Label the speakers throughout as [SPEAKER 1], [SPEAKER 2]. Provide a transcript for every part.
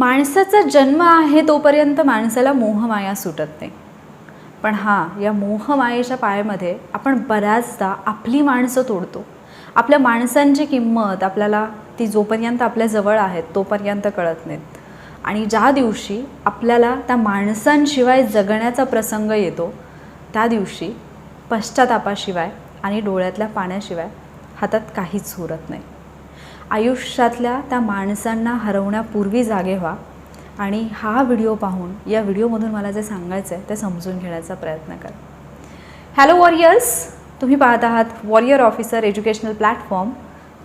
[SPEAKER 1] माणसाचा जन्म आहे तोपर्यंत माणसाला मोहमाया सुटत नाही. पण हां या मोहमायेच्या पायामध्ये आपण बऱ्याचदा आपली माणसं तोडतो. आपल्या माणसांची किंमत आपल्याला ती जोपर्यंत आपल्या जवळ आहेत तोपर्यंत कळत नाहीत. आणि ज्या दिवशी आपल्याला त्या माणसांशिवाय जगण्याचा प्रसंग येतो त्या दिवशी पश्चातापाशिवाय आणि डोळ्यातल्या पाण्याशिवाय हातात काहीच उरत नाही. आयुष्यातल्या त्या माणसांना हरवण्यापूर्वी जागे व्हा. आणि हा व्हिडिओ पाहून या व्हिडिओमधून मला जे सांगायचं आहे ते समजून घेण्याचा प्रयत्न करा. हॅलो वॉरियर्स तुम्ही पाहत आहात वॉरियर ऑफिसर एज्युकेशनल प्लॅटफॉर्म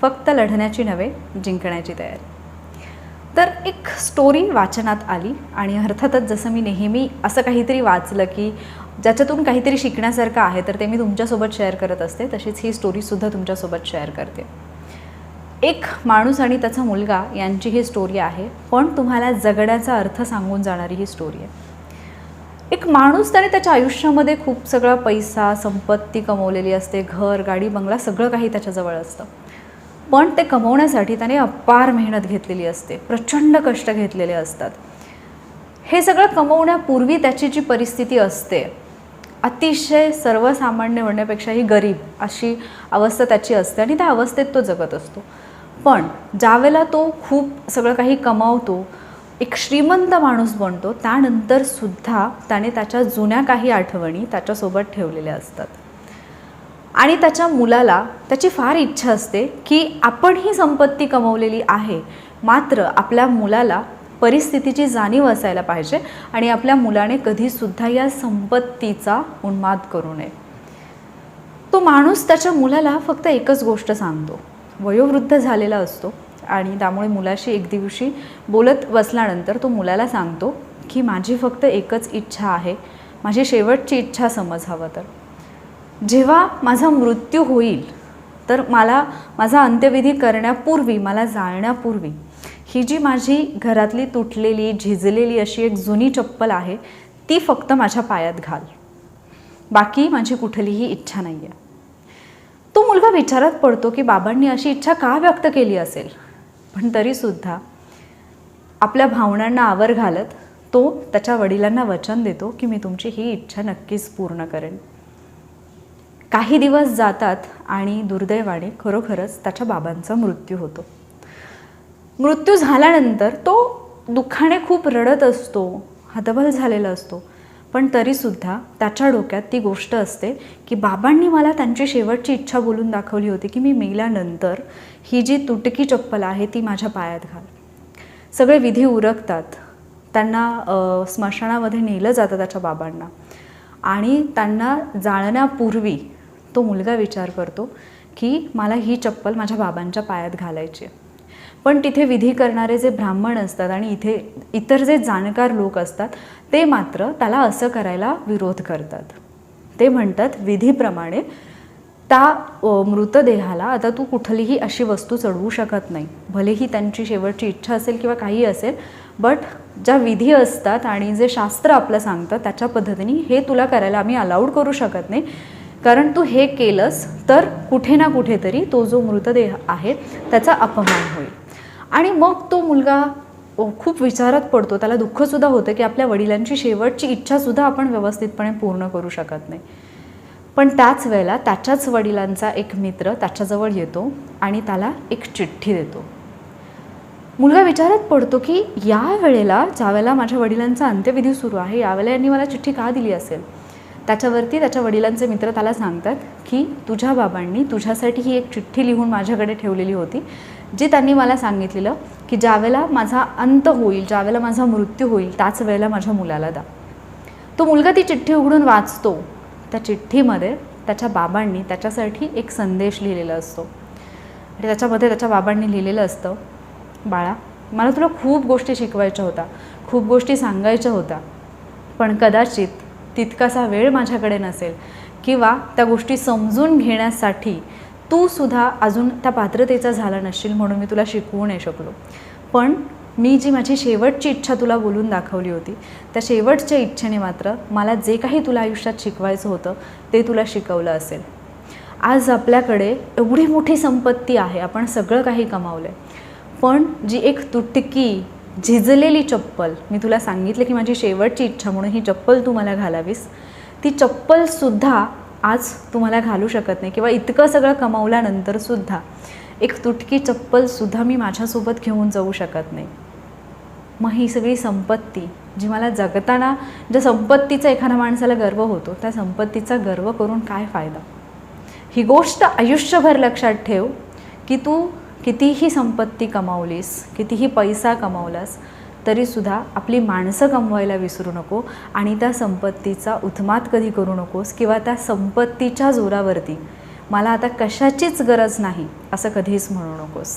[SPEAKER 1] फक्त लढण्याची नव्हे जिंकण्याची तयारी. तर एक स्टोरी वाचनात आली आणि अर्थातच जसं मी नेहमी असं काहीतरी वाचलं की ज्याच्यातून काहीतरी शिकण्यासारखं आहे तर ते मी तुमच्यासोबत शेअर करत असते. तशीच ही स्टोरीसुद्धा तुमच्यासोबत शेअर करते. एक माणूस आणि त्याचा मुलगा यांची ही स्टोरी आहे. पण तुम्हाला जगण्याचा अर्थ सांगून जाणारी ही स्टोरी आहे. एक माणूस त्याने त्याच्या आयुष्यामध्ये खूप सगळा पैसा संपत्ती कमवलेली असते घर गाडी बंगला सगळं काही त्याच्याजवळ असतं. पण ते कमवण्यासाठी त्याने अपार मेहनत घेतलेली असते प्रचंड कष्ट घेतलेले असतात. हे सगळं कमवण्यापूर्वी त्याची जी परिस्थिती असते अतिशय सर्वसामान्य म्हणण्यापेक्षाही गरीब अशी अवस्था त्याची असते आणि त्या अवस्थेत तो जगत असतो. पण ज्यावेळेला तो खूप सगळं काही कमावतो एक श्रीमंत माणूस बनतो त्यानंतर सुद्धा त्याने त्याच्या जुन्या काही आठवणी त्याच्यासोबत ठेवलेल्या असतात. आणि त्याच्या मुलाला त्याची फार इच्छा असते की आपण ही संपत्ती कमवलेली आहे मात्र आपल्या मुलाला परिस्थितीची जाणीव असायला पाहिजे आणि आपल्या मुलाने कधीसुद्धा या संपत्तीचा उन्माद करू नये. तो माणूस त्याच्या मुलाला फक्त एकच गोष्ट सांगतो. वयोवृद्ध झालेला असतो आणि त्यामुळे मुलाशी एक दिवशी बोलत बसल्यानंतर तो मुलाला सांगतो की माझी फक्त एकच इच्छा आहे माझी शेवटची इच्छा समज हवं तर. जेव्हा माझा मृत्यू होईल तर मला माझा अंत्यविधी करण्यापूर्वी मला जाळण्यापूर्वी ही जी माझी घरातली तुटलेली झिजलेली अशी एक जुनी चप्पल आहे ती फक्त माझ्या पायात घाल. बाकी माझी कुठलीही इच्छा नाही आहे तो मुलगा विचारात पडतो की बाबांनी अशी इच्छा का व्यक्त केली असेल? पण तरीसुद्धा आपल्या भावनांना आवर घालत तो त्याच्या वडिलांना वचन देतो की मी तुमची ही इच्छा नक्कीच पूर्ण करेन. काही दिवस जातात आणि दुर्दैवाने खरोखरच त्याच्या बाबांचा मृत्यू होतो. मृत्यू झाल्यानंतर तो दुःखाने खूप रडत असतो हतबल झालेला असतो. पण तरीसुद्धा त्याच्या डोक्यात ती गोष्ट असते की बाबांनी मला त्यांची शेवटची इच्छा बोलून दाखवली होती की मी मेल्यानंतर ही जी तुटकी चप्पल आहे ती माझ्या पायात घाल. सगळे विधी उरकतात. त्यांना स्मशानामध्ये नेलं जातं त्याच्या बाबांना. आणि त्यांना जाळण्यापूर्वी तो मुलगा विचार करतो की मला ही चप्पल माझ्या बाबांच्या पायात घालायची आहे. पण तिथे विधी करणारे जे ब्राह्मण असतात आणि इथे इतर जे जाणकार लोक असतात ते मात्र त्याला असं करायला विरोध करतात. ते म्हणतात विधीप्रमाणे त्या मृतदेहाला आता तू कुठलीही अशी वस्तू चढवू शकत नाही. भलेही त्यांची शेवटची इच्छा असेल किंवा काही असेल बट ज्या विधी असतात आणि जे शास्त्र आपलं सांगतं त्याच्या पद्धतीने हे तुला करायला आम्ही अलाउड करू शकत नाही. कारण तू हे केलंस तर कुठे ना कुठेतरी तो जो मृतदेह आहे त्याचा अपमान होईल. आणि मग तो मुलगा खूप विचारात पडतो. त्याला दुःखसुद्धा होतं की आपल्या वडिलांची शेवटची इच्छासुद्धा आपण व्यवस्थितपणे पूर्ण करू शकत नाही. पण त्याच वेळेला त्याच्याच वडिलांचा एक मित्र त्याच्याजवळ येतो आणि त्याला एक चिठ्ठी देतो. मुलगा विचारात पडतो की या वेळेला ज्यावेळेला माझ्या वडिलांचा अंत्यविधी सुरू आहे यावेळेला यांनी मला चिठ्ठी का दिली असेल? त्याच्यावरती त्याच्या वडिलांचे मित्र त्याला सांगतात की तुझ्या बाबांनी तुझ्यासाठी ही एक चिठ्ठी लिहून माझ्याकडे ठेवलेली होती. जे त्यांनी मला सांगितलेलं की ज्यावेळेला माझा अंत होईल ज्यावेळेला माझा मृत्यू होईल त्याच वेळेला माझ्या मुलाला दा तो मुलगा ती चिठ्ठी उघडून वाचतो. त्या चिठ्ठीमध्ये त्याच्या बाबांनी त्याच्यासाठी एक संदेश लिहिलेला असतो. आणि त्याच्यामध्ये त्याच्या बाबांनी लिहिलेलं असतं बाळा मला तुला खूप गोष्टी शिकवायच्या होत्या खूप गोष्टी सांगायच्या होत्या. पण कदाचित तितकासा वेळ माझ्याकडे नसेल किंवा त्या गोष्टी समजून घेण्यासाठी तू सुद्धा अजून त्या पात्रतेचा झाला नसशील म्हणून मी तुला शिकवू नाही शकलो. पण मी जी माझी शेवटची इच्छा तुला बोलून दाखवली होती त्या शेवटच्या इच्छेने मात्र मला जे काही तुला आयुष्यात शिकवायचं होतं ते तुला शिकवलं असेल. आज आपल्याकडे एवढी मोठी संपत्ती आहे आपण सगळं काही कमावलं आहे पण जी एक तुटकी झिजलेली चप्पल मी तुला सांगितलं की माझी शेवटची इच्छा म्हणून ही चप्पल तू मला घालावीस ती चप्पलसुद्धा आज तुम्हाला घालू शकत नाही किंवा इतकं सगळं कमावल्यानंतरसुद्धा एक तुटकी चप्पलसुद्धा मी माझ्यासोबत घेऊन जाऊ शकत नाही. मग ही सगळी संपत्ती जी मला जगताना ज्या संपत्तीचा एखाद्या माणसाला गर्व होतो त्या संपत्तीचा गर्व करून काय फायदा? ही गोष्ट आयुष्यभर लक्षात ठेव की तू कितीही संपत्ती कमावलीस कितीही पैसा कमावलास तरीसुद्धा आपली माणसं कमवायला विसरू नको आणि त्या संपत्तीचा उथमात कधी करू नकोस किंवा त्या संपत्तीच्या जोरावरती मला आता कशाचीच गरज नाही असं कधीच म्हणू नकोस.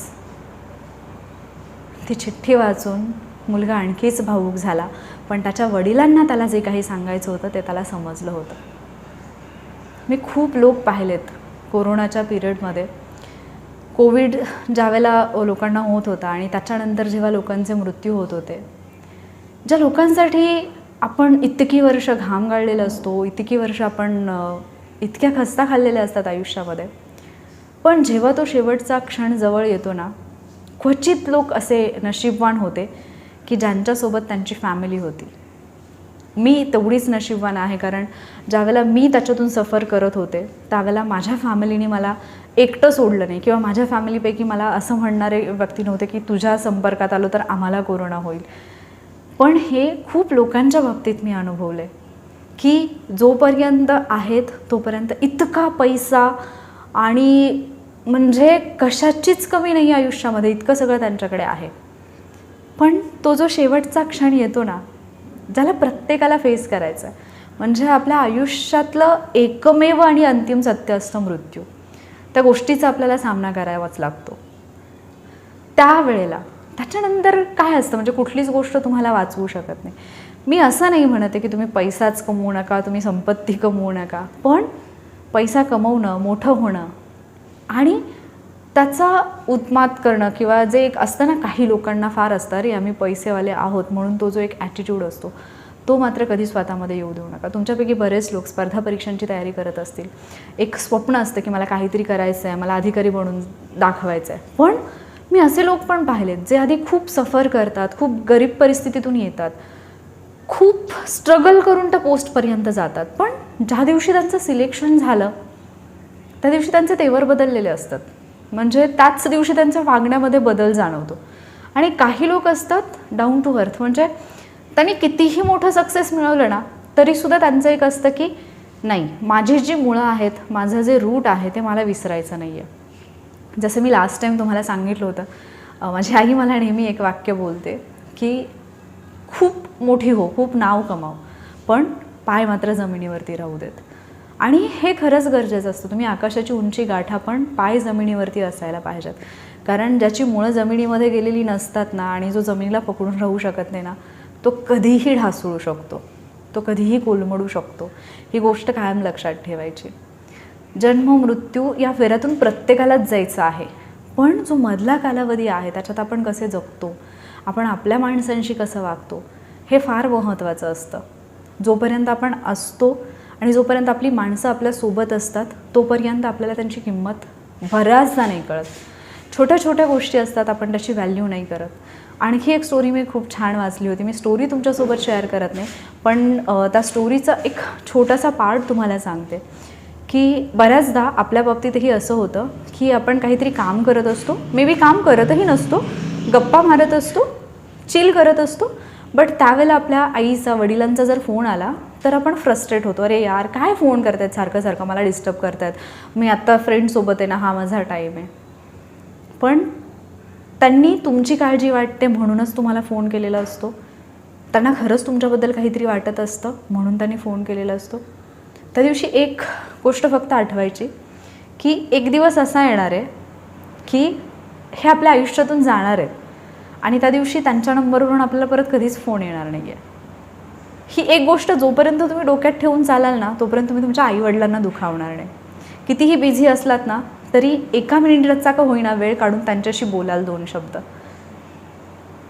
[SPEAKER 1] ती चिठ्ठी वाचून मुलगा आणखीच भावूक झाला पण त्याच्या वडिलांना त्याला जे काही सांगायचं होतं ते त्याला समजलं होतं. मी खूप लोक पाहिलेत कोरोनाच्या पिरियडमध्ये. कोविड ज्यावेळेला लोकांना होत होता आणि त्याच्यानंतर जेव्हा लोकांचे मृत्यू होत होते ज्या लोकांसाठी आपण इतकी वर्ष घाम गाळलेला असतो इतकी वर्ष आपण इतक्या खस्ता खाल्लेल्या असतात आयुष्यामध्ये पण जेव्हा तो शेवटचा क्षण जवळ येतो ना क्वचित लोक असे नशीबवान होते की ज्यांच्यासोबत त्यांची फॅमिली होती. मी तेवढीच नशीबवान आहे कारण ज्यावेळेला मी त्याच्यातून सफर करत होते त्यावेळेला माझ्या फॅमिलीने मला एकटं सोडलं नाही किंवा माझ्या फॅमिलीपैकी मला असं म्हणणारे व्यक्ती नव्हते की तुझ्या संपर्कात आलो तर आम्हाला कोरोना होईल. पण हे खूप लोकांच्या बाबतीत मी अनुभवले की जोपर्यंत आहेत तोपर्यंत इतका पैसा आणि म्हणजे कशाचीच कमी नाही आहे आयुष्यामध्ये इतकं सगळं त्यांच्याकडे आहे. पण तो जो शेवटचा क्षण येतो ना ज्याला प्रत्येकाला फेस करायचा आहे म्हणजे आपल्या आयुष्यातलं एकमेव आणि अंतिम सत्य असतं मृत्यू. त्या गोष्टीचा आपल्याला सामना करावाच लागतो. त्यावेळेला त्याच्यानंतर काय असतं? म्हणजे कुठलीच गोष्ट तुम्हाला वाचवू शकत नाही. मी असं नाही म्हणत आहे की तुम्ही पैसाच कमवू नका तुम्ही संपत्ती कमवू नका. पण पैसा कमवणं मोठं होणं आणि त्याचा उत्माद करणं किंवा जे एक असतं ना काही लोकांना फार असतं अरे आम्ही पैसेवाले आहोत म्हणून तो जो एक ॲटिट्यूड असतो तो मात्र कधी स्वतःमध्ये येऊ देऊ नका. तुमच्यापैकी बरेच लोक स्पर्धा परीक्षांची तयारी करत असतील. एक स्वप्न असतं की मला काहीतरी करायचं आहे मला अधिकारी बनून दाखवायचं आहे पण मी असे लोक पण पाहिलेत जे आधी खूप सफर करतात खूप गरीब परिस्थितीतून येतात. खूप स्ट्रगल करून त्या पोस्टपर्यंत जातात. पण ज्या दिवशी त्यांचं सिलेक्शन झालं त्या दिवशी त्यांचे तेवर बदललेले असतात. म्हणजे त्याच दिवशी त्यांच्या वागण्यामध्ये बदल जाणवतो. आणि काही लोक असतात डाऊन टू अर्थ म्हणजे त्यांनी कितीही मोठं सक्सेस मिळवलं ना तरीसुद्धा त्यांचं एक असतं की नाही माझी जी मुळं आहेत माझं जे रूट आहे ते मला विसरायचं नाही आहे जसं मी लास्ट टाईम तुम्हाला सांगितलं होतं माझी आई मला नेहमी एक वाक्य बोलते की खूप मोठी हो खूप नाव कमाव पण पाय मात्र जमिनीवरती राहू देत. आणि हे खरंच गरजेचं असतं. तुम्ही आकाशाची उंची गाठा पण पाय जमिनीवरती असायला पाहिजेत. कारण ज्याची मुळं जमिनीमध्ये गेलेली नसतात ना आणि जो जमिनीला पकडून राहू शकत नाही ना तो कधीही ढासळू शकतो. तो कधीही कोलमडू शकतो. ही गोष्ट कायम लक्षात ठेवायची. जन्म मृत्यू या फेऱ्यातून प्रत्येकालाच जायचं आहे. पण जो मधला कालावधी आहे त्याच्यात आपण कसे जगतो? आपण आपल्या माणसांशी कसं वागतो? हे फार महत्त्वाचं असतं. जोपर्यंत आपण असतो आणि जोपर्यंत आपली माणसं आपल्यासोबत असतात तोपर्यंत आपल्याला त्यांची किंमत बऱ्याचदा नाही कळत. छोट्या छोट्या गोष्टी असतात आपण त्याची व्हॅल्यू नाही करत. आणखी एक स्टोरी मी खूप छान वाचली होती. मी स्टोरी तुमच्यासोबत शेअर करत नाही पण त्या स्टोरीचा एक छोटासा पार्ट तुम्हाला सांगते. की बऱ्याचदा आपल्या बाबतीतही असं होतं की आपण काहीतरी काम करत असतो. मे बी काम करतही नसतो गप्पा मारत असतो चिल करत असतो बट त्यावेळेला आपल्या आईचा वडिलांचा जर फोन आला तर आपण फ्रस्ट्रेट होतो. अरे यार काय फोन करतायत? सारखं सारखं मला डिस्टर्ब करतायत. मी आत्ता फ्रेंडसोबत आहे ना हा माझा टाईम आहे. पण त्यांनी तुमची काळजी वाटते म्हणूनच तुम्हाला फोन केलेला असतो. त्यांना खरंच तुमच्याबद्दल काहीतरी वाटत असतं म्हणून त्यांनी फोन केलेला असतो. त्या दिवशी एक गोष्ट फक्त आठवायची की एक दिवस असा येणार आहे की हे आपल्या आयुष्यातून जाणार आहेत आणि त्या दिवशी त्यांच्या नंबरवरून आपल्याला परत कधीच फोन येणार नाही आहे ही एक गोष्ट जोपर्यंत तुम्ही डोक्यात ठेवून चालाल ना तोपर्यंत तुम्ही तुमच्या आईवडिलांना दुखावणार नाही. कितीही बिझी असलात ना तरी एका मिनिटाचा का होईना वेळ काढून त्यांच्याशी बोलाल दोन शब्द.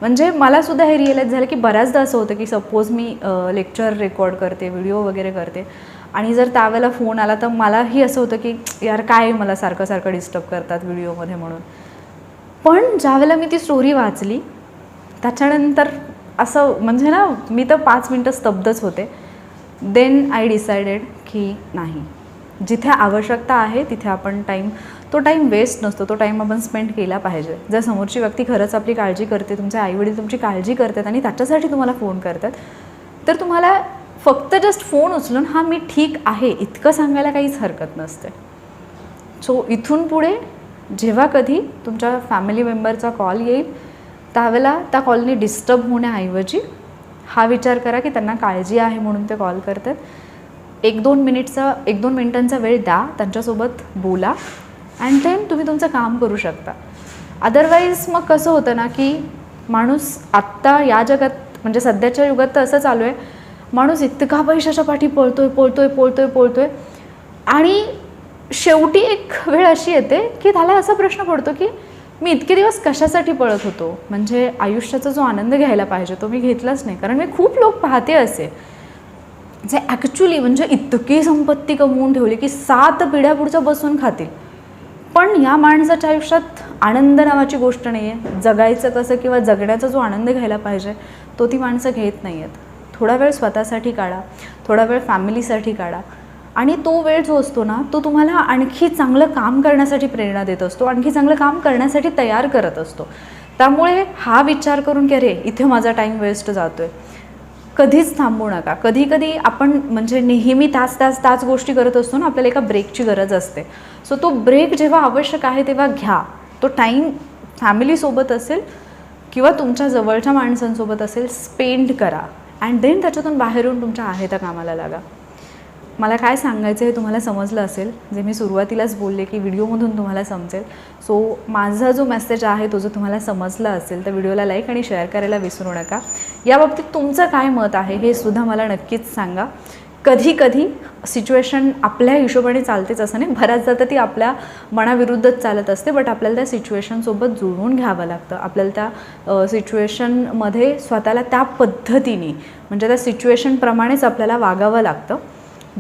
[SPEAKER 1] म्हणजे मला सुद्धा हे रिअलाईज झालं की बऱ्याचदा असं होतं की सपोज मी लेक्चर रेकॉर्ड करते व्हिडिओ वगैरे करते आणि जर त्यावेळेला फोन आला तर मलाही असं होतं की यार काय मला सारखं सारखं डिस्टर्ब करतात व्हिडिओमध्ये म्हणून. पण ज्यावेळेला मी ती स्टोरी वाचली त्याच्यानंतर असं म्हणजे ना मी तर पाच मिनटं स्तब्धच होते. देन आय डिसायडेड की नाही. जिथे आवश्यकता आहे तिथे आपण टाईम तो टाईम वेस्ट नसतो. तो टाईम आपण स्पेंड केला पाहिजे. जर समोरची व्यक्ती खरंच आपली काळजी करते तुमचे आईवडील तुमची काळजी करतात आणि त्याच्यासाठी तुम्हाला फोन करतात तर तुम्हाला फक्त जस्ट फोन उचलून हा मी ठीक आहे. इतकं सांगायला काहीच हरकत नसते. सो इथून पुढे जेव्हा कधी तुमच्या फॅमिली मेंबरचा कॉल येईल त्यावेळेला त्या कॉलनी डिस्टर्ब होण्याऐवजी हा विचार करा की त्यांना काळजी आहे म्हणून ते कॉल करतात. एक दोन मिनिटचा एक दोन मिनिटांचा वेळ द्या त्यांच्यासोबत बोला. अँड देन तुम्ही तुमचं काम करू शकता. अदरवाईज मग कसं होतं ना की माणूस आत्ता या जगात म्हणजे सध्याच्या युगात तर असं चालू आहे. माणूस इतका पैशाच्या पाठी पळतोय पळतोय पळतोय पळतोय. आणि शेवटी एक वेळ अशी येते की त्याला असा प्रश्न पडतो की मी इतके दिवस कशासाठी पळत होतो? म्हणजे आयुष्याचा जो आनंद घ्यायला पाहिजे तो मी घेतलाच नाही. कारण मी खूप लोक पाहते असे. जे ॲक्च्युली म्हणजे इतकी संपत्ती कमवून ठेवली की सात पिढ्या पुढच्या बसून खातील. पण या माणसाच्या आयुष्यात आनंद नावाची गोष्ट नाही आहे जगायचं कसं किंवा जगण्याचा जो आनंद घ्यायला पाहिजे तो ती माणसं घेत नाही आहेत थोडा वेळ स्वतःसाठी काढा थोडा वेळ फॅमिलीसाठी काढा. आणि तो वेळ जो असतो ना तो तुम्हाला आणखी चांगलं काम करण्यासाठी प्रेरणा देत असतो आणखी चांगलं काम करण्यासाठी तयार करत असतो. त्यामुळे हा विचार करून की अरे इथे माझा टाईम वेस्ट जातो आहे कधीच थांबू नका. कधी कधी आपण म्हणजे नेहमी तास तास तास गोष्टी करत असतो ना आपल्याला एका ब्रेकची गरज असते. सो तो ब्रेक जेव्हा आवश्यक आहे तेव्हा घ्या. तो टाईम फॅमिलीसोबत असेल किंवा तुमच्या जवळच्या माणसांसोबत असेल स्पेंड करा. अँड देन त्याच्यातून बाहेरून तुमच्या आहे त्या कामाला लागा. मला काय सांगायचं हे तुम्हाला समजलं असेल. जे मी सुरुवातीलाच बोलले की व्हिडिओमधून तुम्हाला समजेल. सो माझा जो मेसेज आहे तो जो तुम्हाला समजला असेल तर व्हिडिओला लाईक आणि शेअर करायला विसरू नका. याबाबतीत तुमचं काय मत आहे हे सुद्धा मला नक्कीच सांगा. कधी कधी सिच्युएशन आपल्या हिशोबाने चालतेच असं नाही. बऱ्याचदा तर ती आपल्या मनाविरुद्धच चालत असते बट आपल्याला त्या सिच्युएशनसोबत जुळवून घ्यावं लागतं. आपल्याला त्या सिच्युएशनमध्ये स्वतःला त्या पद्धतीने म्हणजे त्या सिच्युएशनप्रमाणेच आपल्याला वागावं लागतं.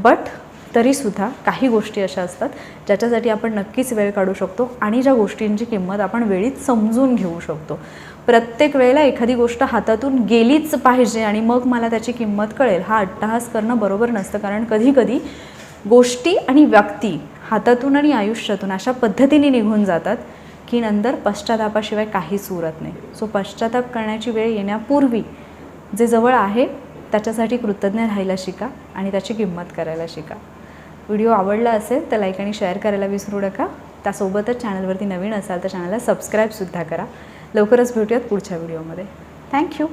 [SPEAKER 1] बट तरीसुद्धा काही गोष्टी अशा असतात ज्याच्यासाठी आपण नक्कीच वेळ काढू शकतो आणि ज्या गोष्टींची किंमत आपण वेळीत समजून घेऊ शकतो. प्रत्येक वेळेला एखादी गोष्ट हातातून गेलीच पाहिजे आणि मग मला त्याची किंमत कळेल हा अट्टहास करणं बरोबर नसतं. कारण कधीकधी गोष्टी आणि व्यक्ती हातातून आणि आयुष्यातून अशा पद्धतीने निघून जातात की नंतर पश्चातापाशिवाय काहीच उरत नाही. सो पश्चाताप करण्याची वेळ येण्यापूर्वी जे जवळ आहे त्याच्यासाठी कृतज्ञ राहायला शिका आणि त्याची किंमत करायला शिका. व्हिडिओ आवडला असेल तर लाईक आणि शेअर करायला विसरू नका. त्यासोबतच चॅनलवरती नवीन असाल तर चॅनलला सबस्क्राईबसुद्धा करा. लवकरच भेटूयात पुढच्या व्हिडिओमध्ये थँक्यू